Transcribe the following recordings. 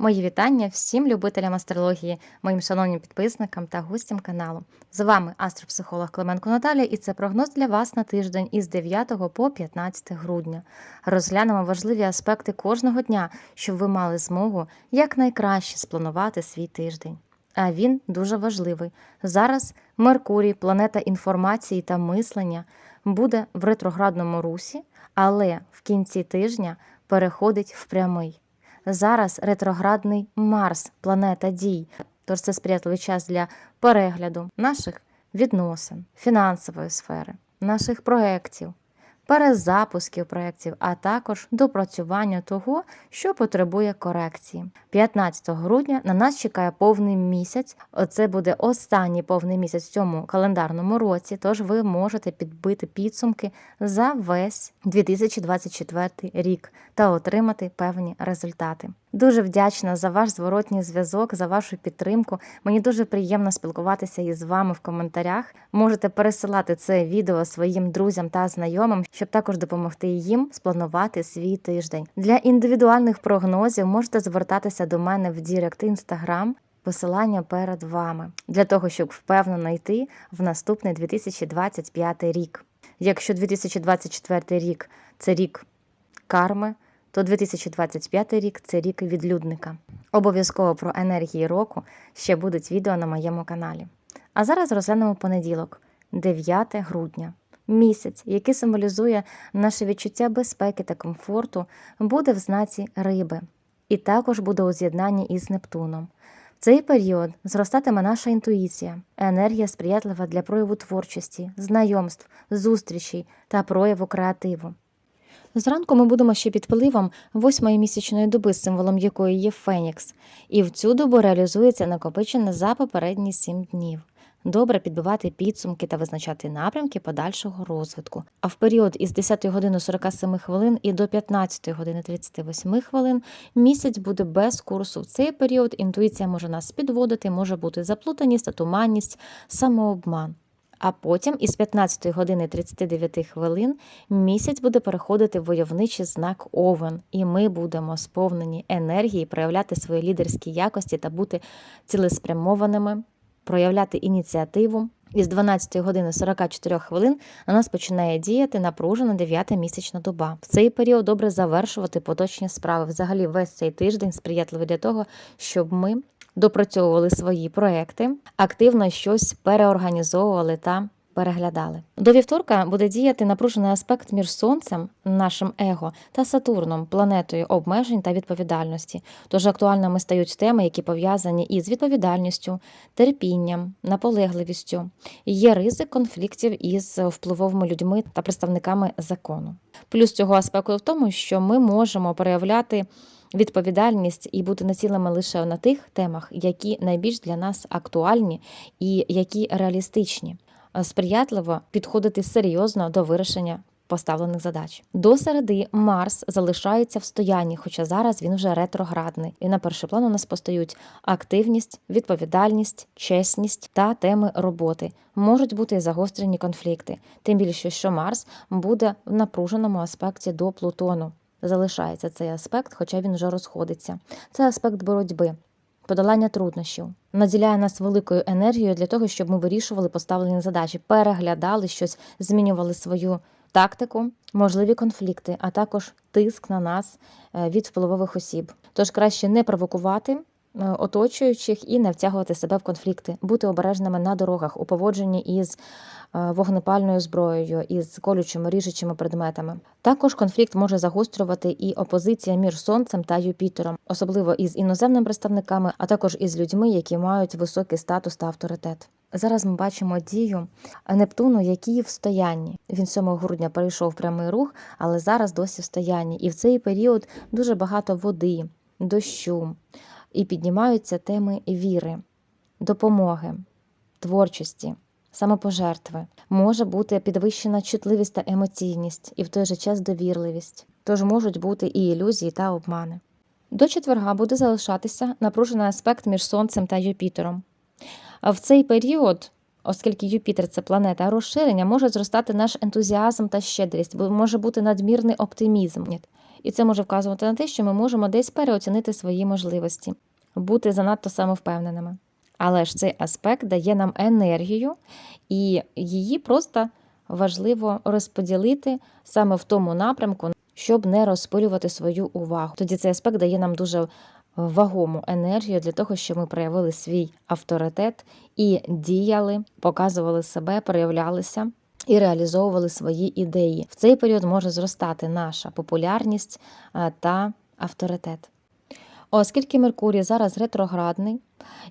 Мої вітання всім любителям астрології, моїм шановним підписникам та гостям каналу. З вами астропсихолог Клименко Наталія, і це прогноз для вас на тиждень із 9 по 15 грудня. Розглянемо важливі аспекти кожного дня, щоб ви мали змогу якнайкраще спланувати свій тиждень. А він дуже важливий. Зараз Меркурій, планета інформації та мислення, буде в ретроградному русі, але в кінці тижня переходить в прямий. Зараз ретроградний Марс, планета дій. Тож це сприятливий час для перегляду наших відносин, фінансової сфери, наших проєктів, перезапусків проєктів, а також допрацювання того, що потребує корекції. 15 грудня на нас чекає повний місяць. Це буде останній повний місяць в цьому календарному році. Тож ви можете підбити підсумки за весь 2024 рік та отримати певні результати. Дуже вдячна за ваш зворотній зв'язок, за вашу підтримку. Мені дуже приємно спілкуватися із вами в коментарях. Можете пересилати це відео своїм друзям та знайомим, щоб також допомогти їм спланувати свій тиждень. Для індивідуальних прогнозів можете звертатися до мене в Дірект Інстаграм. Посилання перед вами для того, щоб впевнено йти в наступний 2025 рік. Якщо 2024 рік це рік карми, то 2025 рік це рік відлюдника. Обов'язково про енергії року ще будуть відео на моєму каналі. А зараз розглянемо понеділок, 9 грудня. Місяць, який символізує наше відчуття безпеки та комфорту, буде в знаці риби, і також буде у з'єднанні із Нептуном. В цей період зростатиме наша інтуїція, енергія сприятлива для прояву творчості, знайомств, зустрічей та прояву креативу. Зранку ми будемо ще під впливом восьмої місячної доби, символом якої є Фенікс, і в цю добу реалізується накопичене за попередні сім днів. Добре підбивати підсумки та визначати напрямки подальшого розвитку. А в період із 10 години 47 хвилин і до 15 години 38 хвилин місяць буде без курсу. В цей період інтуїція може нас підводити, може бути заплутаність, та туманність, самообман. А потім із 15 години 39 хвилин місяць буде переходити в войовничий знак Овен, і ми будемо сповнені енергії проявляти свої лідерські якості та бути цілеспрямованими, проявляти ініціативу. Із 12 години 44 хвилин на нас починає діяти напружена 9 місячна доба. В цей період добре завершувати поточні справи. Взагалі, весь цей тиждень сприятливий для того, щоб ми допрацьовували свої проекти, активно щось переорганізовували та переглядали. До вівторка буде діяти напружений аспект між сонцем, нашим его, та Сатурном, планетою обмежень та відповідальності. Тож актуальними стають теми, які пов'язані із відповідальністю, терпінням, наполегливістю. Є ризик конфліктів із впливовими людьми та представниками закону. Плюс цього аспекту в тому, що ми можемо проявляти відповідальність і бути націлими лише на тих темах, які найбільш для нас актуальні і які реалістичні, сприятливо підходити серйозно до вирішення. Поставлених задач до середи Марс залишається в стоянні, хоча зараз він вже ретроградний. І на перший план у нас постають активність, відповідальність, чесність та теми роботи. Можуть бути загострені конфлікти, тим більше, що Марс буде в напруженому аспекті до Плутону залишається цей аспект, хоча він вже розходиться. Це аспект боротьби, подолання труднощів, наділяє нас великою енергією для того, щоб ми вирішували поставлені задачі, переглядали щось, змінювали свою тактику, можливі конфлікти, а також тиск на нас е, від впливових осіб. Тож краще не провокувати. Е, Оточуючих і не втягувати себе в конфлікти, бути обережними на дорогах у поводженні із е, вогнепальною зброєю, із колючими ріжучими предметами. Також конфлікт може загострювати і опозиція між сонцем та Юпітером, особливо із іноземними представниками, а також із людьми, які мають високий статус та авторитет. Зараз ми бачимо дію Нептуну, який в стоянні. Він 7 грудня перейшов прямий рух, але зараз досі в стоянні. І в цей період дуже багато води, дощу, і піднімаються теми віри, допомоги, творчості, самопожертви. Може бути підвищена чутливість та емоційність, і в той же час довірливість. Тож можуть бути і ілюзії та обмани. До четверга буде залишатися напружений аспект між Сонцем та Юпітером. В цей період, оскільки Юпітер це планета розширення, може зростати наш ентузіазм та щедрість, бо може бути надмірний оптимізм. І це може вказувати на те, що ми можемо десь переоцінити свої можливості, бути занадто самовпевненими. Але ж цей аспект дає нам енергію, і її просто важливо розподілити саме в тому напрямку, щоб не розпилювати свою увагу. Тоді цей аспект дає нам дуже вагому енергію для того, щоб ми проявили свій авторитет і діяли, показували себе, проявлялися. І реалізовували свої ідеї. В цей період може зростати наша популярність та авторитет. Оскільки Меркурій зараз ретроградний,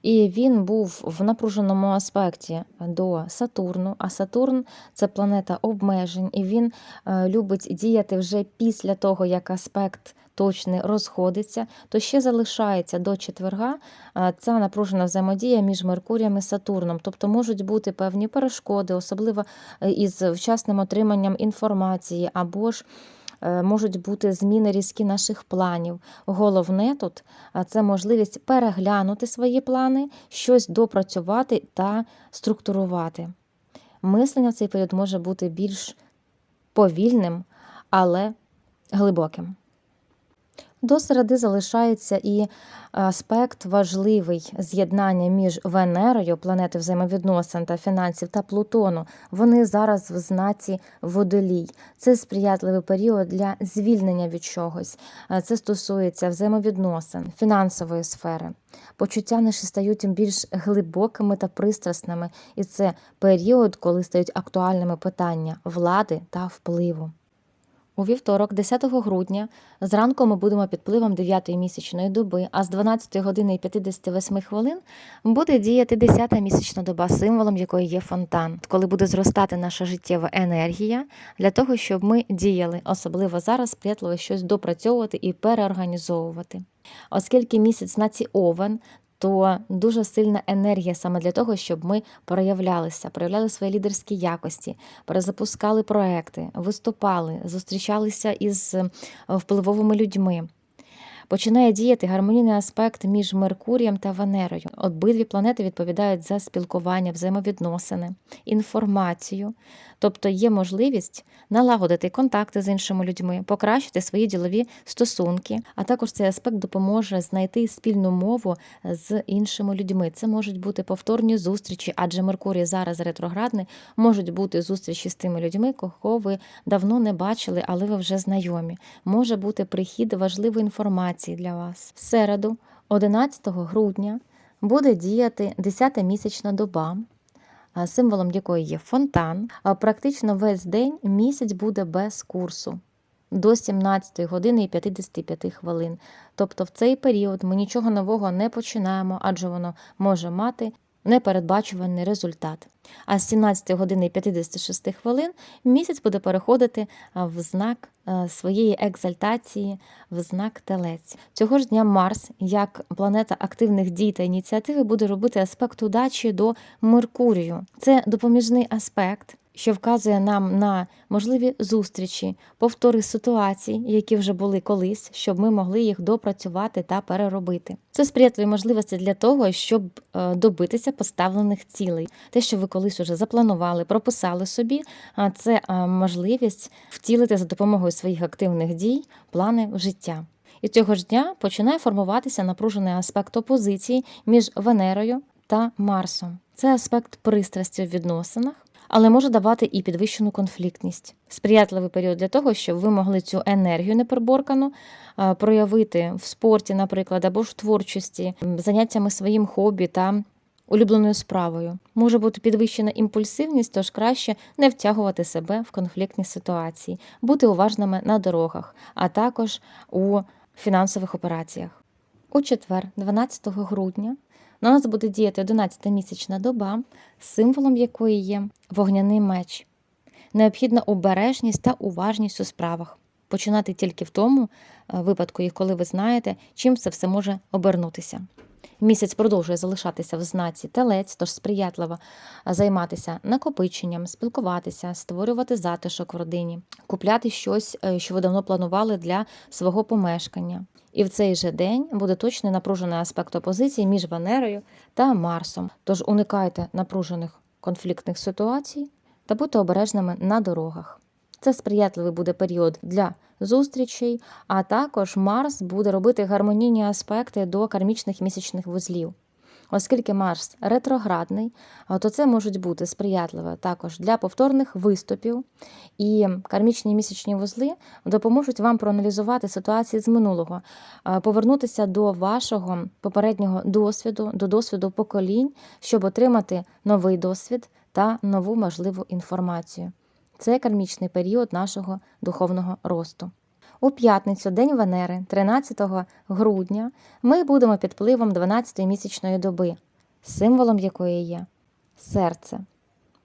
і він був в напруженому аспекті до Сатурну, а Сатурн це планета обмежень, і він е, любить діяти вже після того, як аспект точний розходиться, то ще залишається до четверга е, ця напружена взаємодія між Меркурієм і Сатурном. Тобто можуть бути певні перешкоди, особливо е, із вчасним отриманням інформації, або ж можуть бути зміни різкі наших планів. Головне тут це можливість переглянути свої плани, щось допрацювати та структурувати. Мислення в цей період може бути більш повільним, але глибоким. До середи залишається і аспект важливий з'єднання між Венерою, планети взаємовідносин та фінансів, та Плутону. Вони зараз в знаці водолій. Це сприятливий період для звільнення від чогось. Е, Це стосується взаємовідносин, фінансової сфери. Почуття наші стають більш глибокими та пристрасними, і це період, коли стають актуальними питання влади та впливу. У вівторок, 10 грудня, зранку ми будемо під впливом 9-ї місячної доби, а з 12 години і 58 хвилин буде діяти 10-та місячна доба, символом якої є фонтан, коли буде зростати наша життєва енергія для того, щоб ми діяли, особливо зараз сприятливо щось допрацьовувати і переорганізовувати. Оскільки місяць на ці овен, то дуже сильна енергія саме для того, щоб ми проявлялися, проявляли свої лідерські якості, перезапускали проекти, виступали, зустрічалися із е, впливовими людьми. Починає діяти гармонійний аспект між Меркурієм та Венерою. Обидві планети відповідають за спілкування, взаємовідносини, інформацію, тобто є можливість налагодити контакти з іншими людьми, покращити свої ділові стосунки. А також цей аспект допоможе знайти спільну мову з іншими людьми. Це можуть бути повторні зустрічі, адже Меркурій зараз ретроградний, можуть бути зустрічі з тими людьми, кого ви давно не бачили, але ви вже знайомі. Може бути прихід важливої інформації для вас. В середу, 11 грудня, буде діяти 10-та місячна доба, символом якої є фонтан. А Практично весь день місяць буде без курсу. До 17 години і 55 хвилин. Тобто в цей період ми нічого нового не починаємо, адже воно може мати непередбачуваний результат. А з 17 години і 56 хвилин місяць буде переходити в знак е, своєї екзальтації, в знак телець. Цього ж дня Марс, як планета активних дій та ініціативи, буде робити аспект удачі до Меркурію. Це допоміжний аспект. Що вказує нам на можливі зустрічі, повтори ситуацій, які вже були колись, щоб ми могли їх допрацювати та переробити. Це сприятливі можливості для того, щоб е, добитися поставлених цілей. Те, що ви колись уже запланували, прописали собі, а це е, можливість втілити за допомогою своїх активних дій плани в життя. І цього ж дня починає формуватися напружений аспект опозиції між Венерою та Марсом. Це аспект пристрасті в відносинах. Але може давати і підвищену конфліктність, сприятливий період для того, щоб ви могли цю енергію непереборкану е, проявити в спорті, наприклад, або ж творчості, заняттями своїм хобі та улюбленою справою. Може бути підвищена імпульсивність, тож краще не втягувати себе в конфліктні ситуації, бути уважними на дорогах, а також у фінансових операціях. У четвер, 12 грудня, на нас буде діяти 11-та місячна доба, символом якої є вогняний меч. Необхідна обережність та уважність у справах. Починати тільки в тому е, випадку, коли ви знаєте, чим це все може обернутися. Місяць продовжує залишатися в знаці телець, тож сприятливо займатися накопиченням, спілкуватися, створювати затишок в родині, купляти щось, е, що ви давно планували для свого помешкання. І в цей же день буде точний напружений аспект опозиції між Венерою та Марсом. Тож уникайте напружених конфліктних ситуацій та будьте обережними на дорогах. Це сприятливий буде період для зустрічей, а також Марс буде робити гармонійні аспекти до кармічних місячних вузлів. Оскільки Марс ретроградний, то це можуть бути сприятливе також для повторних виступів, і кармічні місячні вузли допоможуть вам проаналізувати ситуації з минулого, повернутися до вашого попереднього досвіду, до досвіду поколінь, щоб отримати новий досвід та нову можливу інформацію. Це кармічний період нашого духовного росту. У п'ятницю, День Венери, 13 грудня, ми будемо під впливом 12-ї місячної доби, символом якої є серце.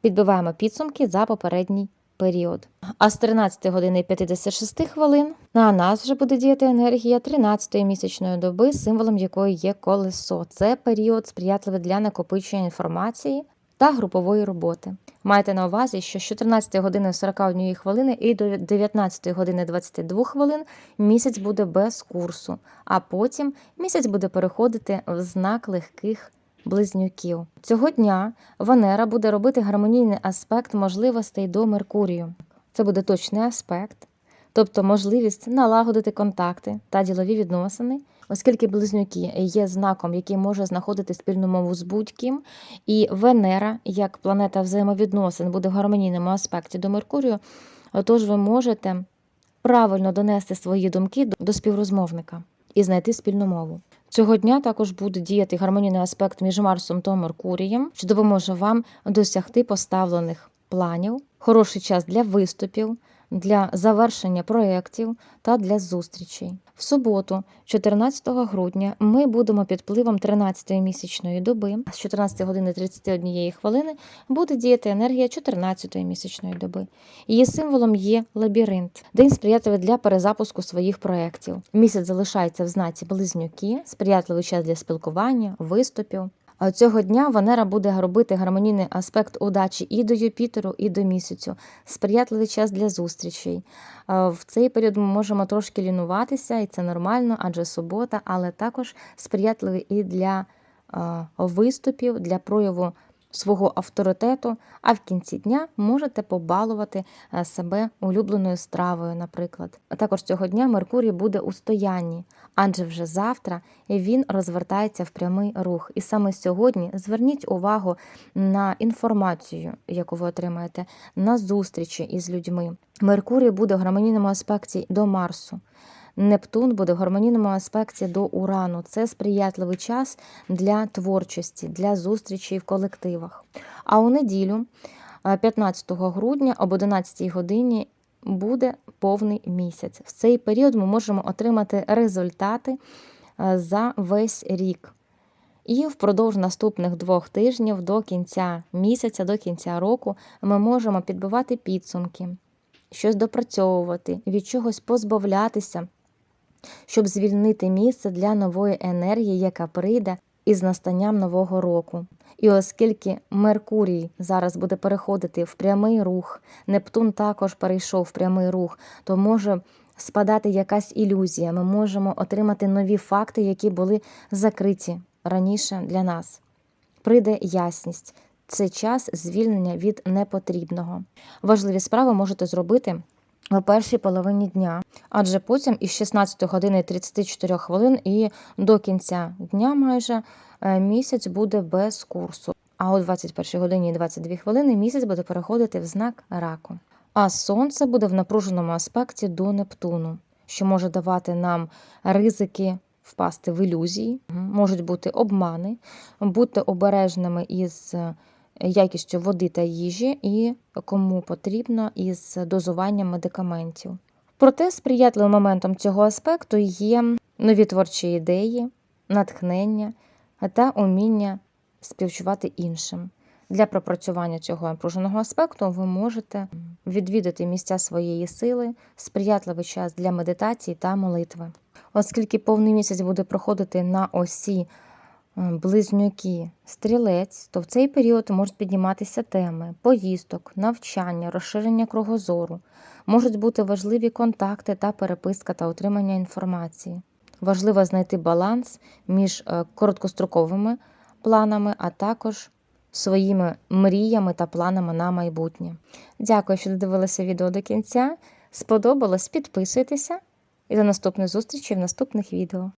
Підбиваємо підсумки за попередній період. А з 13 години 56 хвилин на нас вже буде діяти енергія 13-ї місячної доби, символом якої є колесо. Це період сприятливий для накопичення інформації та групової роботи. Майте на увазі, що з 14 години 41 хвилини і до 19 години 22 хвилин місяць буде без курсу, а потім місяць буде переходити в знак легких близнюків. Цього дня Венера буде робити гармонійний аспект можливостей до Меркурію. Це буде точний аспект, тобто можливість налагодити контакти та ділові відносини, оскільки близнюки є знаком, який може знаходити спільну мову з будь-ким, і Венера, як планета взаємовідносин, буде в гармонійному аспекті до Меркурію, тож ви можете правильно донести свої думки до співрозмовника і знайти спільну мову. Цього дня також буде діяти гармонійний аспект між Марсом та Меркурієм, що допоможе вам досягти поставлених планів, хороший час для виступів, для завершення проєктів та для зустрічей. В суботу, 14 грудня, ми будемо під впливом 13-ї місячної доби. З 14 години 31 хвилини буде діяти енергія 14-ї місячної доби. Її символом є лабіринт, день сприятливий для перезапуску своїх проєктів. Місяць залишається в знаці близнюки, сприятливий час для спілкування, виступів. А Цього дня Венера буде робити гармонійний аспект удачі і до Юпітеру, і до місяцю, сприятливий час для зустрічей. В цей період ми можемо трошки лінуватися, і це нормально, адже субота, але також сприятливий і для виступів, для прояву свого авторитету. А в кінці дня можете побалувати себе улюбленою стравою, наприклад. А також цього дня Меркурій буде у стоянні, адже вже завтра він розвертається в прямий рух. І саме сьогодні зверніть увагу на інформацію, яку ви отримаєте, на зустрічі із людьми. Меркурій буде в гармонійному аспекті до Марсу. Нептун буде в гармонійному аспекті до Урану. Це сприятливий час для творчості, для зустрічей в колективах. А у неділю, е, 15 грудня об 11 годині, буде повний місяць. В цей період ми можемо отримати результати е, за весь рік. І впродовж наступних двох тижнів до кінця місяця, до кінця року, ми можемо підбивати підсумки, щось допрацьовувати, від чогось позбавлятися, щоб звільнити місце для нової енергії, яка прийде із настанням нового року. І оскільки Меркурій зараз буде переходити в прямий рух, Нептун також перейшов в прямий рух, то може спадати якась ілюзія. Ми можемо отримати нові факти, які були закриті раніше для нас. Прийде ясність. Це час звільнення від непотрібного. Важливі справи можете зробити в першій половині дня, адже потім із 16 години 34 хвилин і до кінця дня майже е, місяць буде без курсу. А о 21 годині 22 хвилини місяць буде переходити в знак раку. А сонце буде в напруженому аспекті до Нептуну, що може давати нам ризики впасти в ілюзії, можуть бути обмани, будьте обережними із е, якістю води та їжі і кому потрібно із дозуванням медикаментів. Проте сприятливим моментом цього аспекту є нові творчі ідеї, натхнення та уміння співчувати іншим. Для пропрацювання цього напруженого аспекту ви можете відвідати місця своєї сили, сприятливий час для медитації та молитви. Оскільки повний місяць буде проходити на осі близнюки стрілець, то в цей період можуть підніматися теми поїздок, навчання, розширення кругозору, можуть бути важливі контакти та переписка та отримання інформації. Важливо знайти баланс між е, короткостроковими планами, а також своїми мріями та планами на майбутнє. Дякую, що додивилися відео до кінця. Сподобалось? Підписуйтеся і до наступної зустрічі в наступних відео.